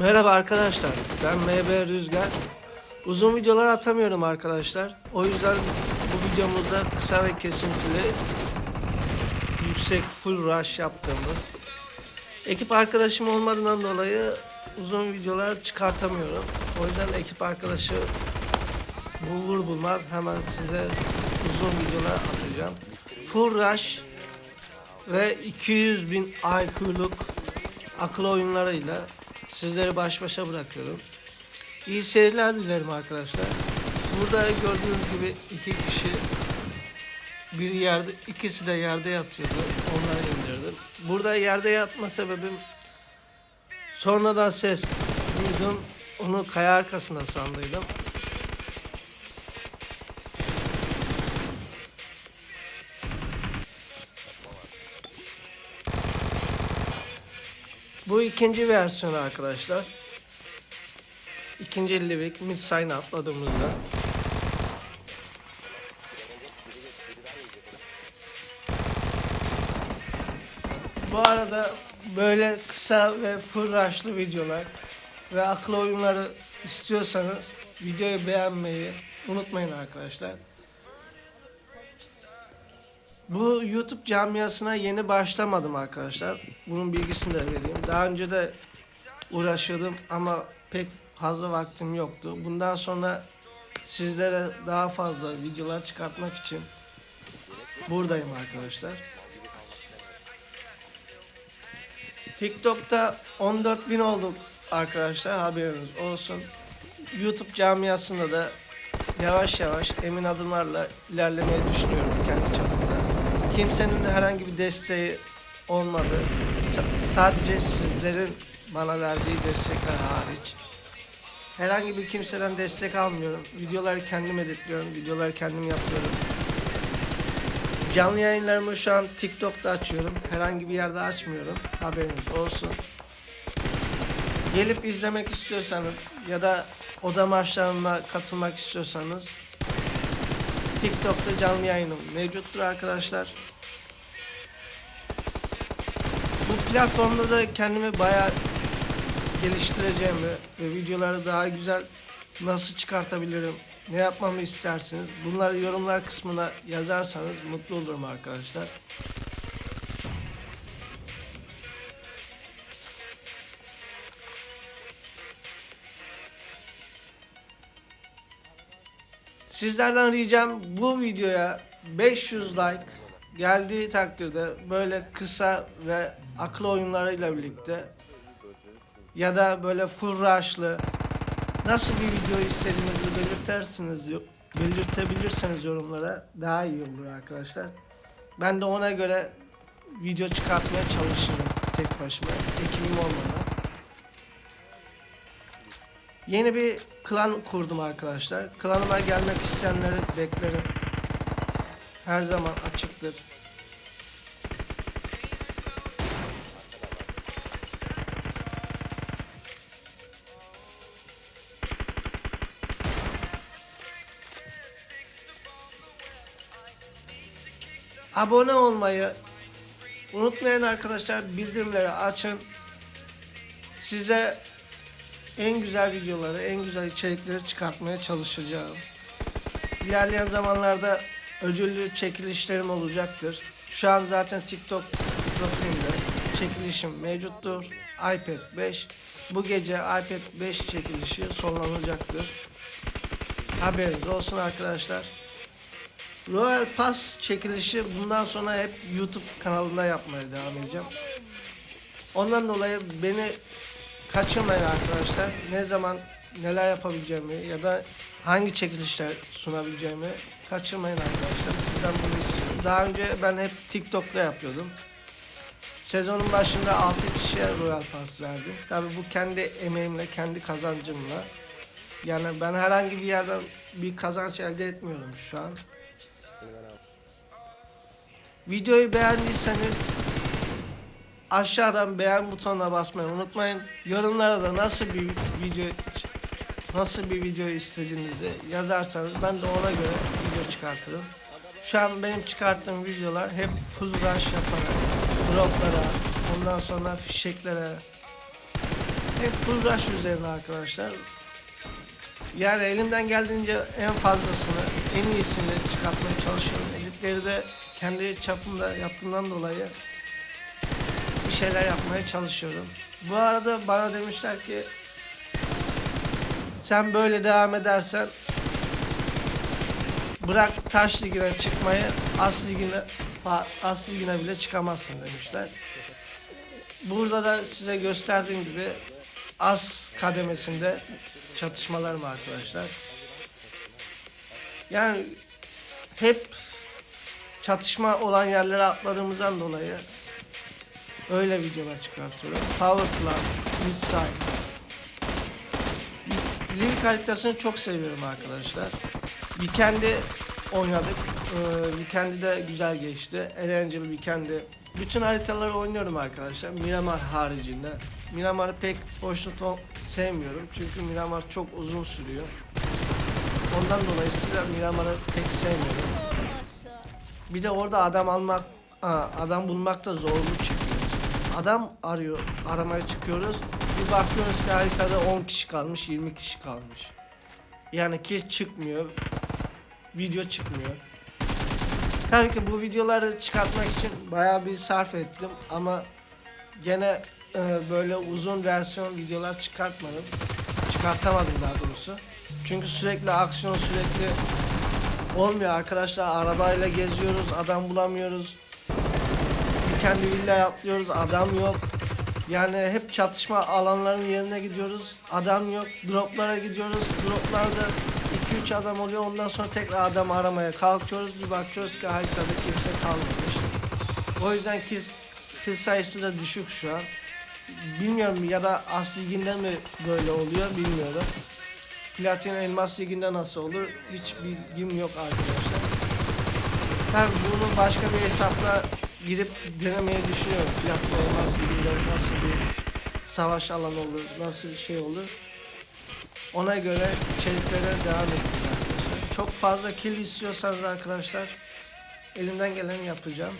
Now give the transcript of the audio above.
Merhaba arkadaşlar. Ben MB Rüzgar. Uzun videolar atamıyorum arkadaşlar. O yüzden bu videomuzda kısa ve kesintili yüksek full rush yaptığımız ekip arkadaşım olmadığından dolayı uzun videolar çıkartamıyorum. O yüzden ekip arkadaşı bulur bulmaz hemen size uzun videolar atacağım. Full rush ve 200 bin IQ'luk akıl oyunlarıyla sizleri baş başa bırakıyorum. İyi seyirler dilerim arkadaşlar. Burada gördüğünüz gibi iki kişi bir yerde ikisi de yerde yatıyordu. Onları indirdim. Burada yerde yatma sebebim sonradan ses duydum. Onu kaya arkasına sandıydım. Bu ikinci versiyonu arkadaşlar. İkinci Livik mid sign atladığımızda. Bu arada böyle kısa ve rush'lı videolar ve akıl oyunları istiyorsanız videoyu beğenmeyi unutmayın arkadaşlar. Bu YouTube camiasına yeni başlamadım arkadaşlar. Bunun bilgisini de vereyim. Daha önce de uğraşıyordum ama pek fazla vaktim yoktu. Bundan sonra sizlere daha fazla videolar çıkartmak için buradayım arkadaşlar. TikTok'ta 14.000 oldum arkadaşlar haberiniz olsun. YouTube camiasında da yavaş yavaş emin adımlarla ilerlemeyi düşünüyorum kendi çapımda. Kimsenin herhangi bir desteği olmadı. Sa- sadece sizlerin bana verdiği destekler hariç. Herhangi bir kimseden destek almıyorum. Videoları kendim editliyorum, videoları kendim yapıyorum. Canlı yayınlarımı şu an TikTok'ta açıyorum. Herhangi bir yerde açmıyorum. Haberiniz olsun. Gelip izlemek istiyorsanız ya da oda maçlarına katılmak istiyorsanız TikTok'ta canlı yayınım mevcuttur arkadaşlar. Bu platformda da kendimi bayağı geliştireceğimi ve videoları daha güzel nasıl çıkartabilirim, ne yapmamı istersiniz bunları yorumlar kısmına yazarsanız mutlu olurum arkadaşlar. Sizlerden ricam bu videoya 500 like geldiği takdirde böyle kısa ve akıl oyunlarıyla birlikte ya da böyle full rush'lı nasıl bir video istediğinizi belirtersiniz belirtebilirseniz yorumlara daha iyi olur arkadaşlar. Ben de ona göre video çıkartmaya çalışırım tek başıma ekibim olmadan. Yeni bir klan kurdum arkadaşlar. Klanıma gelmek isteyenleri beklerim. Her zaman açıktır. Abone olmayı unutmayın arkadaşlar. Bildirimleri açın. Size en güzel videoları, en güzel içerikleri çıkartmaya çalışacağım. İlerleyen zamanlarda ödüllü çekilişlerim olacaktır. Şu an zaten TikTok profilimde çekilişim mevcuttur. iPad 5. Bu gece iPad 5 çekilişi sonlanacaktır. Haberiniz olsun arkadaşlar. Royal Pass çekilişi bundan sonra hep YouTube kanalında yapmaya devam edeceğim. Ondan dolayı beni kaçırmayın arkadaşlar. Ne zaman neler yapabileceğimi ya da hangi çekilişler sunabileceğimi kaçırmayın arkadaşlar. Sizden bunu istiyorum. Daha önce ben hep TikTok'ta yapıyordum. Sezonun başında 6 kişiye Royal Pass verdim. Tabi bu kendi emeğimle, kendi kazancımla. Yani ben herhangi bir yerden bir kazanç elde etmiyorum şu an. Videoyu beğendiyseniz aşağıdan beğen butonuna basmayı unutmayın. Yorumlara da nasıl bir video nasıl bir video istediğinizi yazarsanız ben de ona göre çıkartırım. Şu an benim çıkarttığım videolar hep full rush yaparak droplara, ondan sonra fişeklere hep full rush üzerine arkadaşlar. Yani elimden geldiğince en fazlasını, en iyisini çıkartmaya çalışıyorum. Editleri de kendi çapımda yaptığımdan dolayı bir şeyler yapmaya çalışıyorum. Bu arada bana demişler ki sen böyle devam edersen bırak taş ligine çıkmayı as ligine as ligine bile çıkamazsın demişler. Burada da size gösterdiğim gibi az kademesinde çatışmalar var arkadaşlar. Yani hep çatışma olan yerlere atladığımızdan dolayı öyle videolar çıkartıyorum. Power Plant, Missile. Livik haritasını çok seviyorum arkadaşlar. Weekend'i oynadık. Ee, Weekend'i de güzel geçti. Erencil Weekend'i. Bütün haritaları oynuyorum arkadaşlar. Miramar haricinde. Miramar'ı pek ol- sevmiyorum. Çünkü Miramar çok uzun sürüyor. Ondan dolayısıyla Miramar'ı pek sevmiyorum. Bir de orada adam almak, adam bulmak da zorluk çıkıyor. Adam arıyor, aramaya çıkıyoruz. Bir bakıyoruz ki haritada 10 kişi kalmış, 20 kişi kalmış. Yani ki çıkmıyor. Video çıkmıyor. Tabii ki bu videoları çıkartmak için bayağı bir sarf ettim ama gene e, böyle uzun versiyon videolar çıkartmadım. Çıkartamadım daha doğrusu. Çünkü sürekli aksiyon sürekli olmuyor arkadaşlar. Arabayla geziyoruz, adam bulamıyoruz. Kendi villaya atlıyoruz, adam yok. Yani hep çatışma alanlarının yerine gidiyoruz. Adam yok. Droplara gidiyoruz. Droplarda 2-3 adam oluyor. Ondan sonra tekrar adam aramaya kalkıyoruz. Bir bakıyoruz ki haritada kimse kalmamış. O yüzden kill, kill sayısı da düşük şu an. Bilmiyorum ya da As Ligi'nde mi böyle oluyor bilmiyorum. Platin Elmas Ligi'nde nasıl olur hiç bilgim yok arkadaşlar. Ben bunu başka bir hesapla girip denemeyi düşünüyorum. Platin Elmas Ligi'nde nasıl bir savaş alanı olur, nasıl şey olur. Ona göre içeriklere devam edeceğim arkadaşlar. Çok fazla kill istiyorsanız arkadaşlar elimden geleni yapacağım.